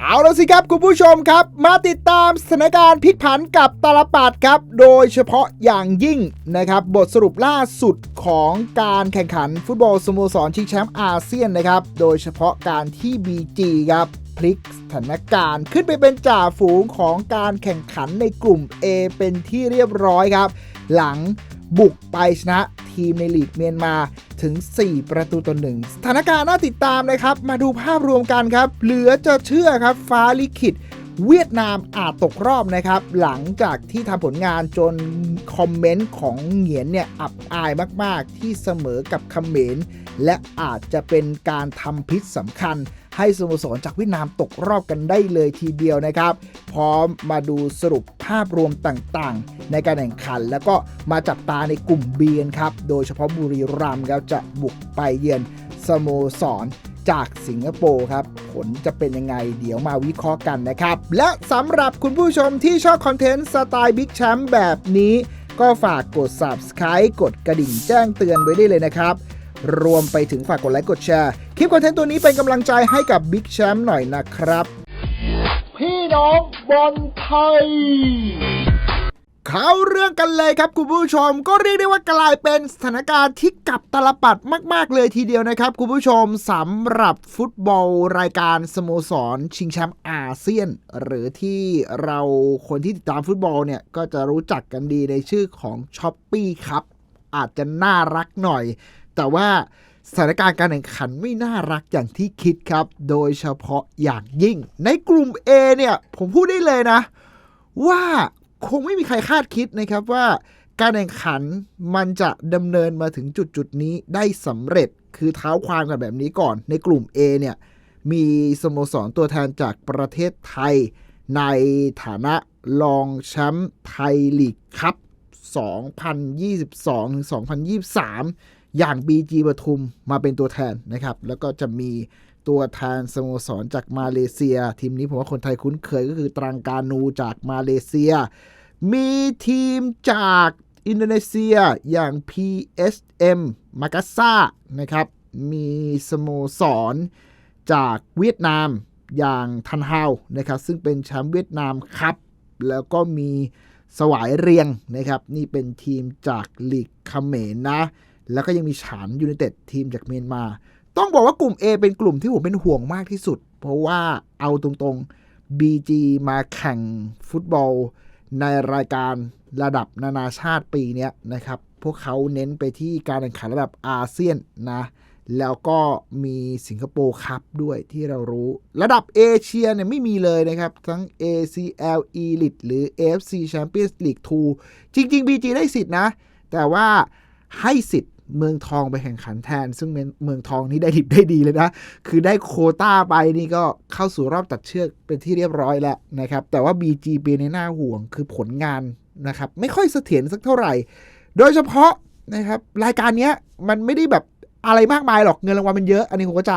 เอาละสิครับคุณผู้ชมครับ มาติดตามสถานการณ์พลิกผันกับตาลปัดครับ โดยเฉพาะอย่างยิ่งนะครับ บทสรุปล่าสุดของการแข่งขันฟุตบอลสโมสรชิงแชมป์อาเซียนนะครับ โดยเฉพาะการที่ BG ครับพลิกสถานการณ์ขึ้นไปเป็นจ่าฝูงของการแข่งขันในกลุ่ม A เป็นที่เรียบร้อยครับ หลัง บุกไปชนะทีมในลีกเมียนมาถึง 4 ประตูต่อหนึ่งสถานการณ์น่าติดตามนะครับ มาดูภาพรวมกันครับ เหลือจะเชื่อครับฟ้าลิขิตเวียดนามอาจตกรอบนะครับ หลังจากที่ทำผลงานจนคอมเมนต์ของเหงียนเนี่ย อับอายมาก ๆ ที่เสมอกับคเขมรและอาจจะเป็นการทำพิษสำคัญ ให้สโมสรจากเวียดนามตกรอบกันได้เลยทีเดียวนะครับ พร้อมมาดูสรุปภาพรวมต่างๆ ในการแข่งขัน แล้วก็มาจับตาในกลุ่ม B กันครับ โดยเฉพาะบุรีรัมย์ครับจะบุกไปเยือนสโมสรจากสิงคโปร์ครับ ผลจะเป็นยังไงเดี๋ยวมาวิเคราะห์กันนะครับ และสำหรับคุณผู้ชมที่ชอบคอนเทนต์สไตล์บิ๊กแชมป์แบบนี้ ก็ฝากกด subscribe กดกระดิ่งแจ้งเตือนไว้ได้เลยนะครับ รวมไปถึงฝากกดไลค์กดแชร์ คลิปคอนเทนต์ตัวนี้เป็นกำลังใจให้กับบิ๊กแชมป์หน่อยนะครับ พี่น้องบอลไทยเข้าเรื่องกันเลยครับคุณผู้ชมก็เรียกได้ว่ากลายเป็นสถานการณ์ที่กลับตลปัดมาก ๆ เลยทีเดียวนะครับ คุณผู้ชมสำหรับฟุตบอลรายการสโมสร ชิงแชมป์อาเซียน หรือที่เราคนที่ติดตามฟุตบอลเนี่ย ก็จะรู้จักกันดีในชื่อของช้อปปี้ครับอาจจะน่ารักหน่อย แต่ว่า สถานการณ์การแข่งขันไม่น่ารักอย่างที่คิดครับ โดยเฉพาะอย่างยิ่ง ในกลุ่ม A เนี่ย ผมพูดได้เลยนะ ว่าคงไม่มีใครคาดคิดนะครับว่าการแข่งขันมันจะดำเนินมาถึงจุดจุดนี้ได้สำเร็จคือเท้าความกันแบบนี้ก่อน ในกลุ่ม A เนี่ยมีสโมสรตัวแทนจากประเทศไทย ในฐานะรองแชมป์ไทยลีกคัพ2022-2023 อย่าง BG ปทุมมาเป็นตัวแทนนะครับ แล้วก็จะมีตัวแทนสโมสรจากมาเลเซีย ทีมนี้ผมว่าคนไทยคุ้นเคยก็คือตรังกานูจากมาเลเซีย มีทีมจากอินโดนีเซียอย่าง PSM มากาซานะครับ มีสโมสรจากเวียดนามอย่างทันฮาวนะครับ ซึ่งเป็นแชมป์เวียดนามครับ แล้วก็มีสวายเรียงนะครับ นี่เป็นทีมจากลีกเขมรนะ แล้วก็ยังมีฉานยูไนเต็ดทีมจากเมียนมา ต้องบอกว่ากลุ่ม A เป็นกลุ่มที่ผมเป็นห่วงมากที่สุด เพราะว่าเอาตรงๆ BG มาแข่งฟุตบอล ในรายการระดับนานาชาติปีนี้นะครับ พวกเขาเน้นไปที่การแข่งขันระดับอาเซียนนะ แล้วก็มีสิงคโปร์คัพด้วยที่เรารู้ ระดับเอเชียเนี่ยไม่มีเลยนะครับ ทั้ง ACL Elite หรือ AFC Champions League 2 จริง ๆ BG ได้สิทธินะ แต่ว่าให้สิทธิ์ เมืองทองไปแข่งขันแทน ซึ่งเมืองทองนี่ได้ดิบได้ดีเลยนะ คือได้โคต้าไปนี่ก็เข้าสู่รอบตัดเชือกเป็นที่เรียบร้อยแล้วนะครับ แต่ว่า BG ปีในหน้าห่วงคือผลงานนะครับ ไม่ค่อยเสถียรสักเท่าไหร่ โดยเฉพาะนะครับ รายการนี้มันไม่ได้แบบอะไรมากมายหรอกเงินรางวัลมันเยอะ อันนี้ผมเข้าใจ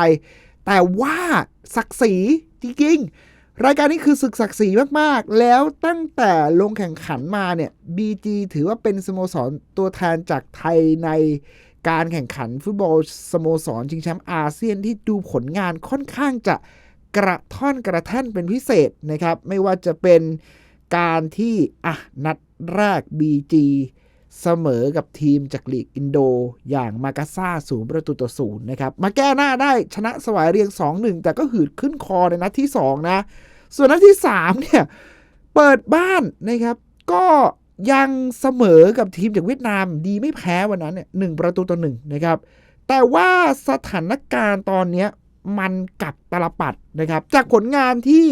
แต่ว่าศักดิ์ศรีจริงๆ รายการนี้คือศึกศักดิ์ศรีมากๆ แล้วตั้งแต่ลงแข่งขันมาเนี่ย BG ถือว่าเป็นสโมสรตัวแทนจากไทยในการแข่งขันฟุตบอลสโมสรชิงแชมป์อาเซียนที่ดูผลงานค่อนข้างจะกระท่อนกระแท่นเป็นพิเศษนะครับ ไม่ว่าจะเป็นการที่อะนัดแรก BG เสมอกับทีมจากลีกอินโด อย่างมากาซาศูนย์ประตูต่อศูนย์นะครับ มาแก้หน้าได้ชนะสวายเรียง 2-1 แต่ก็หืดขึ้นคอในนัดที่ 2 นะ ส่วนนัดที่3เนี่ยเปิดบ้านนะครับ ก็ยังเสมอกับทีมจากเวียดนามดีไม่แพ้วันนั้นเนี่ยหนึ่งประตูต่อหนึ่งนะครับ แต่ว่าสถานการณ์ตอนเนี้ยมันกลับตลปัดนะครับ จากผลงานที่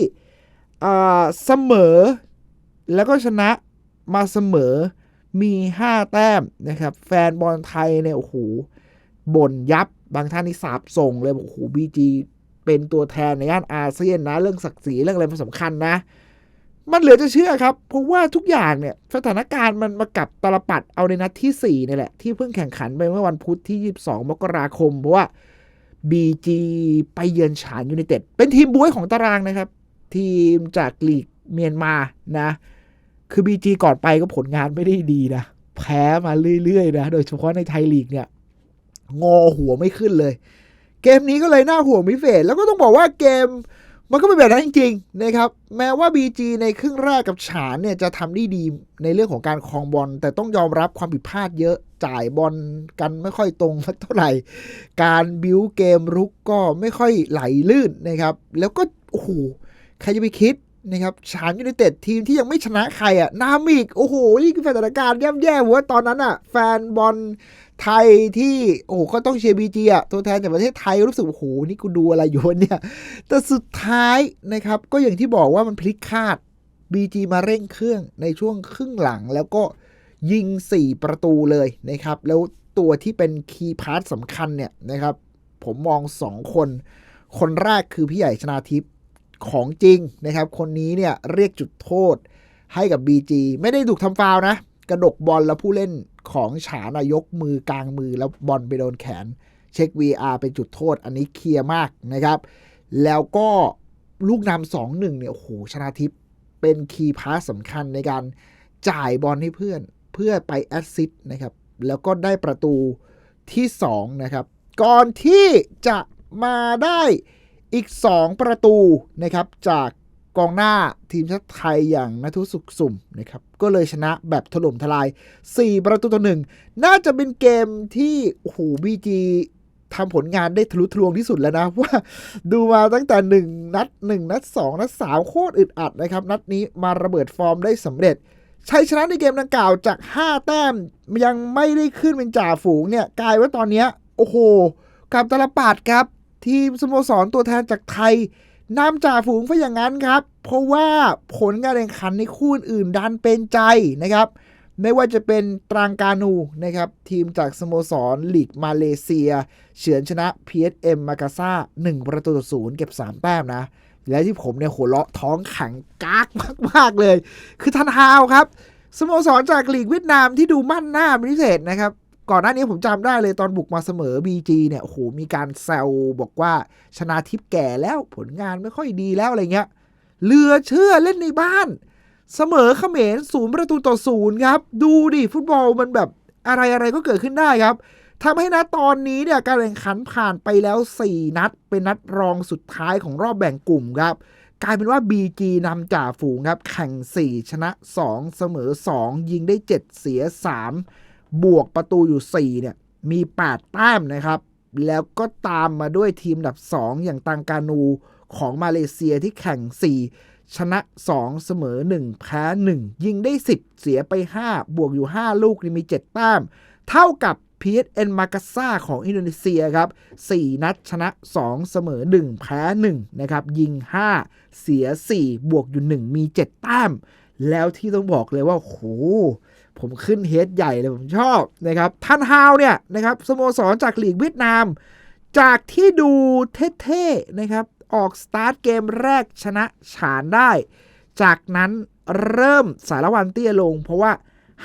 เอ่อเสมอแล้วก็ชนะมาเสมอมี 5 แต้มนะครับ แฟนบอลไทยเนี่ยโอ้โหบ่นยับบางท่านนี่สาบส่งเลยบอกโอ้โหบีจี เป็นตัวแทนในย่านอาเซียนนะ เรื่องศักดิ์ศรีเรื่องอะไรมันสำคัญนะ มันเหลือจะเชื่อครับ เพราะว่าทุกอย่างเนี่ยสถานการณ์มันมากับตลปัดเอาในนัดที่4นี่แหละที่เพิ่งแข่งขันไปเมื่อวันพุธที่ 22 มกราคม เพราะว่า BG ไปเยือนฉานยูไนเต็ดเป็นทีมบุ้ยของตารางนะครับ ทีมจากลีกเมียนมานะ คือ BG ก่อนไปก็ผลงานไม่ได้ดีนะแพ้มาเรื่อยๆนะโดยเฉพาะในไทยลีกเนี่ย งอหัวไม่ขึ้นเลย เกมนี้ก็เลยน่าห่วงพิเศษแล้วก็ต้องบอกว่าเกมมันก็เป็นแบบนั้นจริงๆนะครับแม้ว่า BG ในครึ่งแรกกับฉานเนี่ยจะทำได้ดีในเรื่องของการคลองบอลแต่ต้องยอมรับความผิดพลาดเยอะจ่ายบอลกันไม่ค่อยตรงสักเท่าไหร่ การบิวเกมรุกก็ไม่ค่อยไหลลื่นนะครับ แล้วก็โอ้โหใครจะไปคิด นะครับฉานยูไนเต็ดทีมที่ยังไม่ชนะใครอะนามอีกโอ้โหนี่คือสถานการณ์ย่แย่เพราะว่าตอนนั้นอะ แฟนบอลไทยที่โอ้โหก็ต้องเชียร์บีจีอะตัวแทนจากประเทศไทยรู้สึกโอ้โหนี่กูดูอะไรอยู่เนี่ย แต่สุดท้ายนะครับก็อย่างที่บอกว่ามันพลิกคาด BG มาเร่งเครื่องในช่วงครึ่งหลังแล้วก็ยิง 4 ประตูเลยนะครับ แล้วตัวที่เป็นคีย์พาร์ทสำคัญเนี่ยนะครับ ผมมอง 2 คน คนแรกคือพี่ใหญ่ชนาทิพย์ ของจริงนะครับ คนนี้เนี่ยเรียกจุดโทษให้กับ BG ไม่ได้ถูกทำฟาวนะ กระดกบอลแล้วผู้เล่นของฉานอะยกมือกลางมือแล้วบอลไปโดนแขน เช็ค VR เป็นจุดโทษอันนี้เคลียร์มากนะครับ แล้วก็ลูกนำสองหนึ่งเนี่ยโอ้โหชนาทิพย์เป็นคีย์พาสสำคัญในการจ่ายบอลให้เพื่อนเพื่อไปแอสซิสต์นะครับ แล้วก็ได้ประตูที่ 2 นะครับ ก่อนที่จะมาได้ อีก 2 ประตูนะครับจากกองหน้าทีมชาติไทยอย่างนัทุสุขสุ่มนะครับก็เลยชนะแบบถล่มทลาย 4 ประตูต่อหนึ่งน่าจะเป็นเกมที่โอ้โหบีจีทำผลงานได้ทะลุทะลวงที่สุดแล้วนะ ว่าดูมาตั้งแต่ 1 นัด 1 นัด 2 นัด 3 โคตรอึดอัดนะครับ นัดนี้มาระเบิดฟอร์มได้สำเร็จชัยชนะในเกมดังกล่าวจาก 5 แต้มยังไม่ได้ขึ้นเป็นจ่าฝูงเนี่ย กลายว่าตอนนี้ โอ้โหกับตลปัดครับ ทีมสโมสรตัวแทนจากไทยนำจ่าฝูงไปอย่างนั้นครับ เพราะว่าผลการแข่งขันในคู่อื่นดันเป็นใจนะครับ ไม่ว่าจะเป็นตรังกานูนะครับ ทีมจากสโมสรลีกมาเลเซีย เฉือนชนะ PSM มากาซา1 ประตูต่อศูนย์เก็บ 3 แต้มนะ และที่ผมเนี่ยหัวเราะท้องแข็งกากมาก ๆ เลย คือทันฮาวครับ สโมสรจากลีกเวียดนามที่ดูมั่นหน้าเป็นพิเศษนะครับ ก่อนหน้านี้ผมจำได้เลยตอนบุกมาเสมอ BG เนี่ยโอ้โหมีการแซวบอกว่าชนะทิพย์แก่แล้วผลงานไม่ค่อยดีแล้วอะไรเงี้ยเหลือเชื่อเล่นในบ้าน เสมอเขมรศูนย์ประตูต่อศูนย์ครับ ดูดิฟุตบอลมันแบบอะไรอะไรก็เกิดขึ้นได้ครับทำให้นะตอนนี้เนี่ยการแข่งขันผ่านไปแล้ว 4 นัด เป็นนัดรองสุดท้ายของรอบแบ่งกลุ่มครับ กลายเป็นว่า BG นำจ่าฝูงครับ แข่ง 4 ชนะ 2 เสมอ 2 ยิงได้ 7 เสีย 3 บวกประตูอยู่ 4 เนี่ย มี 8 แต้มนะครับ แล้วก็ตามมาด้วยทีมดับ 2 อย่างตังกานูของมาเลเซียที่แข่ง 4 ชนะ 2 เสมอ 1 แพ้ 1 ยิงได้ 10 เสียไป 5 บวกอยู่ 5 ลูกนี่มี 7 แต้ม เท่ากับ PSN มากาซาของอินโดนีเซียครับ 4 นัดชนะ 2 เสมอ 1 แพ้ 1 นะครับ ยิง 5 เสีย 4 บวกอยู่ 1 มี 7 แต้ม แล้วที่ต้องบอกเลยว่าโห ผมขึ้นเฮดใหญ่เลยผมชอบนะครับท่านฮาวเนี่ยนะครับสโมสรจากลีกเวียดนาม จากที่ดูเท่ๆนะครับออกสตาร์ทเกมแรกชนะฉานได้ จากนั้นเริ่มสารวันเตี้ยลง เพราะว่า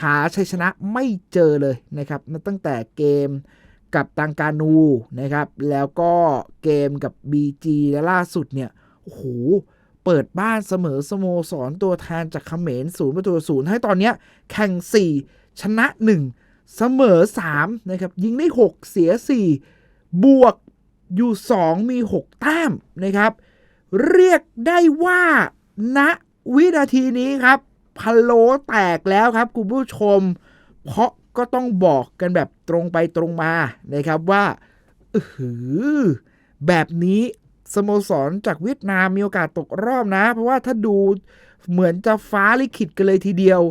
หาชัยชนะไม่เจอเลยนะครับตั้งแต่เกมกับตังกานูนะครับ แล้วก็เกมกับ BG และล่าสุดเนี่ยโอ้โห เปิดบ้านเสมอสโมสรตัวแทนจากเขมรศูนย์ประตูศูนย์ให้ตอนนี้แข่ง 4 ชนะ 1 เสมอ 3 นะครับ ยิงได้ 6 เสีย 4 บวกอยู่ 2 มี 6 แต้มนะครับ เรียกได้ว่าณวินาทีนี้ครับพะโลแตกแล้วครับคุณผู้ชม เพราะก็ต้องบอกกันแบบตรงไปตรงมานะครับว่าอือแบบนี้ สโมสรจากเวียดนามมีโอกาสตกรอบนะ เพราะว่าถ้าดูเหมือนจะฟ้าลิขิตกันเลยทีเดียว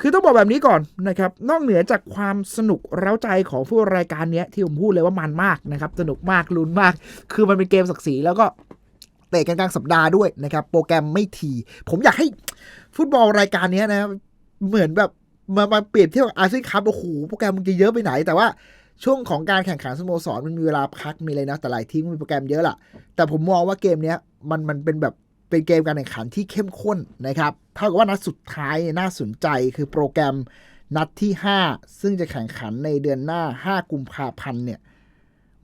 คือต้องบอกแบบนี้ก่อนนะครับ นอกเหนือจากความสนุกเร้าใจของผู้รายการนี้ที่ผมพูดเลยว่ามันมากนะครับ สนุกมากลุ้นมาก คือมันเป็นเกมศักดิ์ศรีแล้วก็เตะกันกลางสัปดาห์ด้วยนะครับ โปรแกรมไม่ทีผมอยากให้ฟุตบอลรายการนี้นะเหมือนแบบมามาเปรียบเทียบกับอาเซียนคัพโอ้โหโปรแกรมมันจะเยอะไปไหนแต่ว่า ช่วงของการแข่งขันสโมสรมันมีเวลาพักมีอะไรนะแต่หลายทีมมีโปรแกรมเยอะล่ะ แต่ผมมองว่าเกมเนี้ยมันมันเป็นแบบเป็นเกมการแข่งขันที่เข้มข้นนะครับเท่ากับว่านัดสุดท้ายน่าสนใจคือโปรแกรมนัดที่ 5 ซึ่งจะแข่งขันในเดือนหน้า 5 กุมภาพันธ์เนี่ย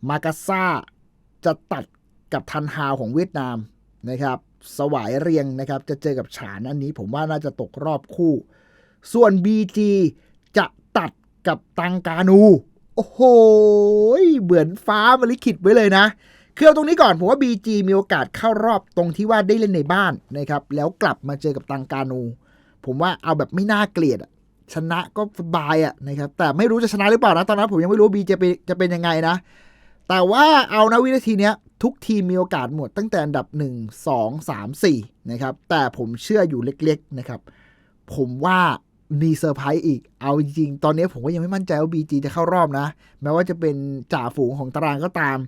มากาซาจะตัดกับทันฮาวของเวียดนามนะครับสวายเรียงนะครับจะเจอกับฉานอันนี้ผมว่าน่าจะตกรอบคู่ ส่วน BG จะตัดกับตังกานู โอ้โห เหมือนฟ้ามาลิขิตไว้เลยนะ คือเอาตรงนี้ก่อน ผมว่า BG มีโอกาสเข้ารอบตรงที่ว่าได้เล่นในบ้านนะครับ แล้วกลับมาเจอกับตังกานูผมว่าเอาแบบไม่น่าเกลียดชนะก็สบายอะนะครับ แต่ไม่รู้จะชนะหรือเปล่านะ ตอนนั้นผมยังไม่รู้บีจะเป็นจะเป็นยังไงนะ แต่ว่าเอานะวินาทีเนี้ยทุกทีมมีโอกาสหมดตั้งแต่อันดับ 1 2 3 4นะครับ แต่ผมเชื่ออยู่เล็กๆนะครับ ผมว่า มีเซอร์ไพรส์อีก เอาจริงตอนนี้ผมก็ยังไม่มั่นใจว่า BG จะเข้ารอบนะ แม้ว่าจะเป็นจ่าฝูงของตารางก็ตาม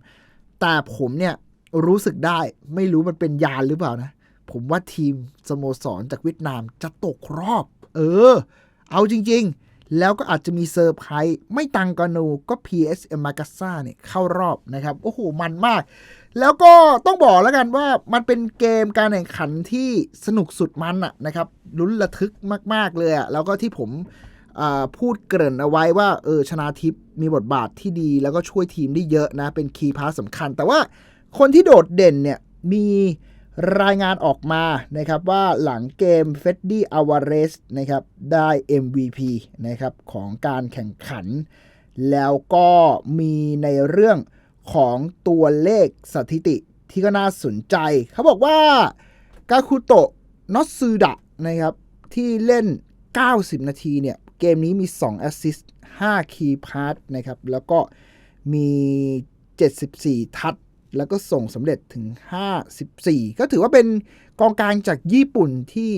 แต่ผมเนี่ยรู้สึกได้ไม่รู้มันเป็นยานหรือเปล่านะ ผมว่าทีมสโมสรจากเวียดนามจะตกรอบ เออ เอาจริง ๆ แล้วก็อาจจะมีเซอร์ไพรส์ไม่ตังกานูก็ PSM มากาซ่าเนี่ยเข้ารอบนะครับ โอ้โห มันมาก แล้วก็ต้องบอกแล้วกันว่ามันเป็นเกมการแข่งขันที่สนุกสุดมันอะนะครับลุ้นระทึกมาก ๆ เลยอะแล้วก็ที่ผมพูดเกริ่นเอาไว้ว่าเออชนาทิพย์มีบทบาทที่ดี แล้วก็ช่วยทีมได้เยอะนะ เป็นคีย์พาร์ทสำคัญ แต่ว่าคนที่โดดเด่นเนี่ย มีรายงานออกมานะครับว่าหลังเกมเฟดดี้อาวาเรสนะครับได้ MVP นะครับของการแข่งขัน แล้วก็มีในเรื่อง ของตัวเลขสถิติที่ก็น่าสนใจ เขาบอกว่ากาคุโตะนอซูดะนะครับ ที่เล่น 90 นาทีเนี่ย เกมนี้มี 2 แอสซิสต์ 5 คีย์พาสนะครับ แล้วก็มี 74 ทัชแล้วก็ส่งสำเร็จถึง 54 ก็ถือว่าเป็นกองกลางจากญี่ปุ่นที่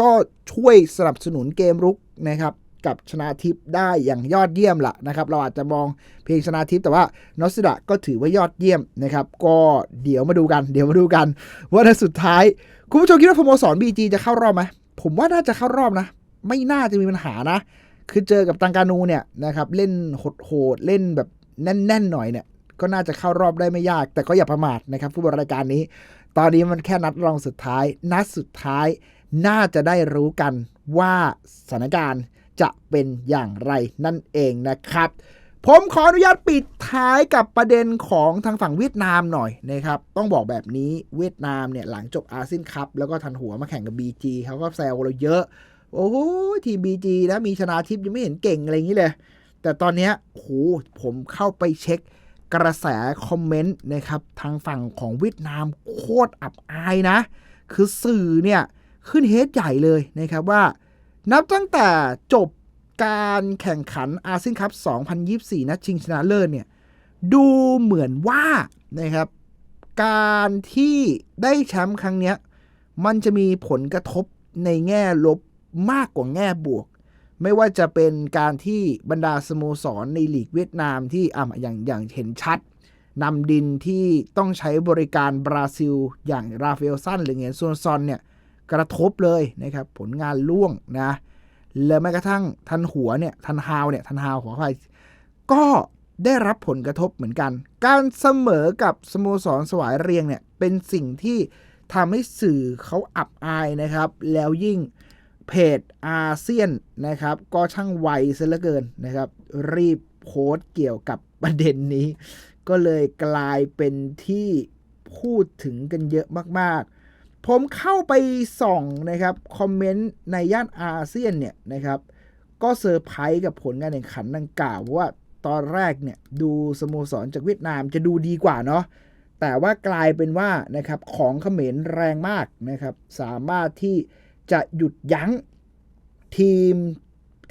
ก็ช่วยสนับสนุนเกมรุกนะครับ กับชนาทิพย์ได้อย่างยอดเยี่ยมละนะครับ เราอาจจะมองเพียงชนาทิพย์แต่ว่านอสดะก็ถือว่ายอดเยี่ยมนะครับ ก็เดี๋ยวมาดูกัน เดี๋ยวมาดูกัน ว่าในสุดท้าย คุณผู้ชมคิดว่าสโมสร BG จะเข้ารอบไหมผมว่าน่าจะเข้ารอบนะ ไม่น่าจะมีปัญหานะ คือเจอกับตังกานูเนี่ยนะครับเล่นโหดๆเล่นแบบแน่นๆหน่อยเนี่ยก็น่าจะเข้ารอบได้ไม่ยาก แต่ก็อย่าประมาทนะครับฟุตบอลรายการนี้ ตอนนี้มันแค่นัดรองสุดท้าย นัดสุดท้าย น่าจะได้รู้กันว่าสถานการณ์ จะเป็นอย่างไรนั่นเองนะครับ ผมขออนุญาตปิดท้ายกับประเด็นของทางฝั่งเวียดนามหน่อยนะครับ ต้องบอกแบบนี้เวียดนามเนี่ยหลังจบอาเซียนคัพแล้วก็ทันหัวมาแข่งกับ BG เขาก็แซวเราเยอะ โอ้โหทีม BG นะมีชนะทิพย์ยังไม่เห็นเก่งอะไรอย่างนี้เลย แต่ตอนนี้โหผมเข้าไปเช็คกระแสคอมเมนต์นะครับทางฝั่งของเวียดนามโคตรอับอายนะ คือสื่อเนี่ยขึ้นเฮดใหญ่เลยนะครับว่า นับตั้งแต่จบการแข่งขันอาเซียนคัพ 2024 นัดชิงชนะเลิศเนี่ย ดูเหมือนว่านะครับ การที่ได้แชมป์ครั้งนี้มันจะมีผลกระทบในแง่ลบมากกว่าแง่บวก ไม่ว่าจะเป็นการที่บรรดาสโมสรในลีกเวียดนามที่อะอย่างอย่างเห็นชัดนำดินที่ต้องใช้บริการบราซิล อย่างราฟาเอลซันหรือเงียนซวนซอนเนี่ย กระทบเลยนะครับผลงานล่วงนะแล้วแม้กระทั่งทันหัวเนี่ยทันฮาวเนี่ยทันฮาวขออภัยก็ได้รับผลกระทบเหมือนกัน การเสมอกับสโมสรสวายเรียงเนี่ยเป็นสิ่งที่ทำให้สื่อเขาอับอายนะครับ แล้วยิ่งเพจอาเซียนนะครับ ก็ช่างไวซะเหลือเกินนะครับ รีบโพสต์เกี่ยวกับประเด็นนี้ ก็เลยกลายเป็นที่พูดถึงกันเยอะมากๆ ผมเข้าไปส่องนะครับคอมเมนต์ในย่านอาเซียนเนี่ยนะครับก็เซอร์ไพรส์กับผลการแข่งขันดังกล่าวเพราะว่าตอนแรกเนี่ยดูสโมสรจากเวียดนามจะดูดีกว่าเนาะแต่ว่ากลายเป็นว่านะครับของเขมรแรงมากนะครับสามารถที่จะหยุดยั้งทีม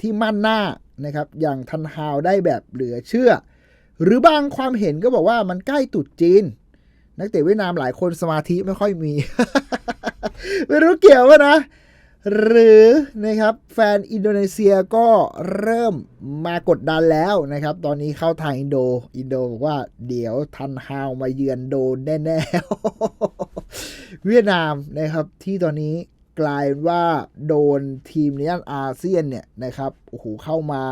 ที่มั่นหน้านะครับอย่างทันฮาวได้แบบเหลือเชื่อ หรือบางความเห็นก็บอกว่ามันใกล้ตุดจีน นักเตะเวียดนามหลายคนสมาธิไม่ค่อยมี ไม่รู้เกี่ยววะนะ หรือนะครับแฟนอินโดนีเซียก็เริ่มมากดดันแล้วนะครับ ตอนนี้เข้าทางอินโด อินโดบอกว่าเดี๋ยวทันฮาวมาเยือนโดนแน่ๆ เวียดนามนะครับที่ตอนนี้กลายว่าโดนทีมในย่านอาเซียนเนี่ยนะครับโอ้โหเข้ามา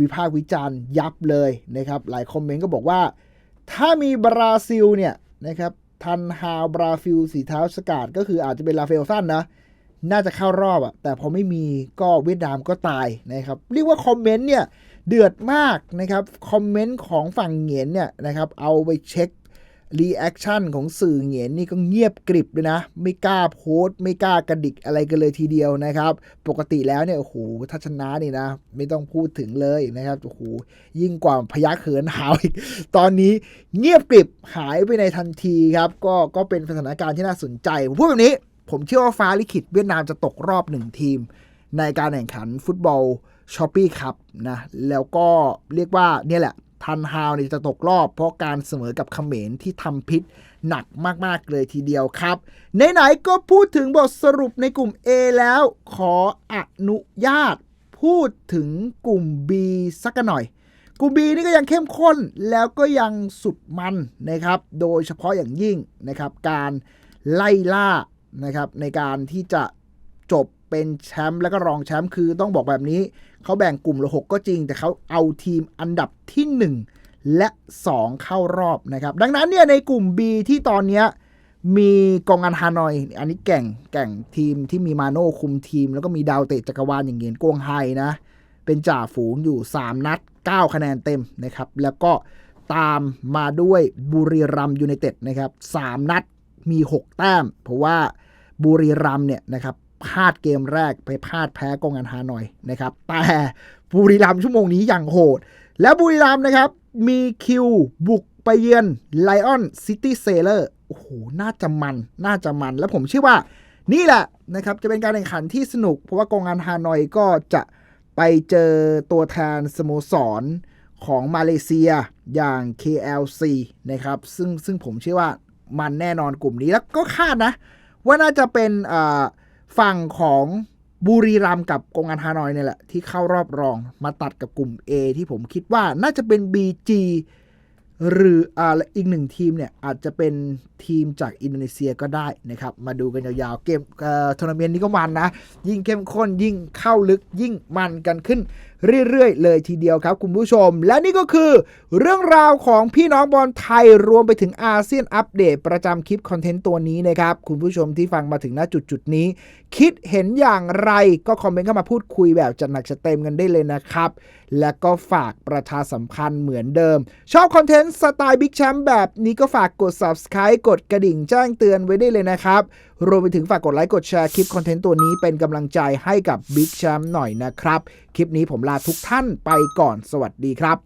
วิพากษ์วิจารณ์ยับเลยนะครับ หลายคอมเมนต์ก็บอกว่า ถ้ามีบราซิลเนี่ย นะครับ ทันฮาวบราฟิลสีเท้าสกาดก็คืออาจจะเป็นลาเฟลสั้นนะ น่าจะเข้ารอบอะแต่พอไม่มีก็เวียดนามก็ตายนะครับ เรียกว่าคอมเมนต์เนี่ยเดือดมากนะครับ คอมเมนต์ของฝั่งเหงียนเนี่ยนะครับ เอาไปเช็ค รีแอคชั่นของสื่อเหงียนนี่ก็เงียบกริบเลยนะ ไม่กล้าโพสต์ไม่กล้ากระดิกอะไรกันเลยทีเดียวนะครับ ปกติแล้วเนี่ยโอ้โหถ้าชนะนี่นะ ไม่ต้องพูดถึงเลยนะครับโอ้โหยิ่งกว่าพยักเขินหาวอีก ตอนนี้เงียบกริบหายไปในทันทีครับ ก็ก็เป็นสถานการณ์ที่น่าสนใจผมพูดแบบนี้ ผมเชื่อว่าฟ้าลิขิตเวียดนามจะตกรอบหนึ่งทีม ในการแข่งขันฟุตบอลช้อปปี้ครับนะแล้วก็เรียกว่าเนี่ยแหละ ทันฮาวเนี่ยจะตกรอบ เพราะการเสมอกับเขมรที่ทำพิษหนักมากๆเลยทีเดียวครับ ไหนๆก็พูดถึงบทสรุปในกลุ่ม A แล้วขออนุญาตพูดถึงกลุ่ม B สักกันหน่อย กลุ่ม B นี่ก็ยังเข้มข้นแล้วก็ยังสุดมันนะครับ โดยเฉพาะอย่างยิ่งนะครับ การไล่ล่านะครับในการที่จะจบ เป็นแชมป์แล้วก็รองแชมป์คือต้องบอกแบบนี้ เขาแบ่งกลุ่มละหกก็จริง แต่เขาเอาทีมอันดับที่ 1 และ 2 เข้ารอบนะครับ ดังนั้นเนี่ยในกลุ่ม B ที่ตอนนี้มีกองอันฮานอย อันนี้แก่งแก่งทีมที่มีมาโน่คุมทีม แล้วก็มีดาวเตะจักรวาลอย่างเงียนกวงไฮนะ เป็นจ่าฝูงอยู่ 3 นัด 9 คะแนนเต็มนะครับ แล้วก็ตามมาด้วยบุรีรัมยูไนเต็ดนะครับ 3 นัดมี 6 แต้ม เพราะว่าบุรีรัมเนี่ยนะครับ พลาดเกมแรกไปพลาดแพ้กองงานฮานอยนะครับ แต่บุรีรัมชั่วโมงนี้อย่างโหด แล้วบุรีรัมนะครับ มีคิวบุกไปเยือนไลออนซิตี้เซเลอร์โอ้โห น่าจะมัน น่าจะมัน แล้วผมเชื่อว่านี่แหละนะครับ จะเป็นการแข่งขันที่สนุก เพราะว่ากองงานฮานอยก็จะไปเจอตัวแทนสโมสรของมาเลเซียอย่าง KLC นะครับ ซึ่งซึ่งผมเชื่อว่ามันแน่นอนกลุ่มนี้แล้วก็คาดนะ ว่าน่าจะเป็นอ่า ฝั่งของบุรีรัมย์กับกงงานฮานอยเนี่ยแหละ ที่เข้ารอบรองมาตัดกับกลุ่ม A ที่ผมคิดว่าน่าจะเป็น BG หรืออ่าอีกหนึ่งทีมเนี่ย อาจจะเป็นทีมจากอินโดนีเซียก็ได้นะครับ มาดูกันยาวๆ เกมเอ่อทัวร์นาเมนต์นี้ก็มันนะ ยิ่งเข้มข้นยิ่งเข้าลึกยิ่งมันกันขึ้นเรื่อยๆ เลยทีเดียวครับคุณผู้ชม และนี่ก็คือ เรื่องราวของพี่น้องบอลไทยรวมไปถึงอาเซียนอัปเดตประจำคลิปคอนเทนต์ตัวนี้นะครับ คุณผู้ชมที่ฟังมาถึงณจุดจุดๆนี้ คิดเห็นอย่างไรก็คอมเมนต์เข้ามาพูดคุยแบบจัดหนักจัดเต็มกันได้เลยนะครับ และก็ฝากประชาสัมพันธ์เหมือนเดิม ชอบคอนเทนต์สไตล์บิ๊กแชมป์แบบนี้ก็ฝากกด subscribe กดกระดิ่งแจ้งเตือนไว้ได้เลยนะครับรวมไปถึงฝากกดไลค์กดแชร์คลิปคอนเทนต์ตัวนี้เป็นกำลังใจให้กับบิ๊กแชมป์หน่อยนะครับคลิปนี้ผมลาทุกท่านไปก่อนสวัสดีครับ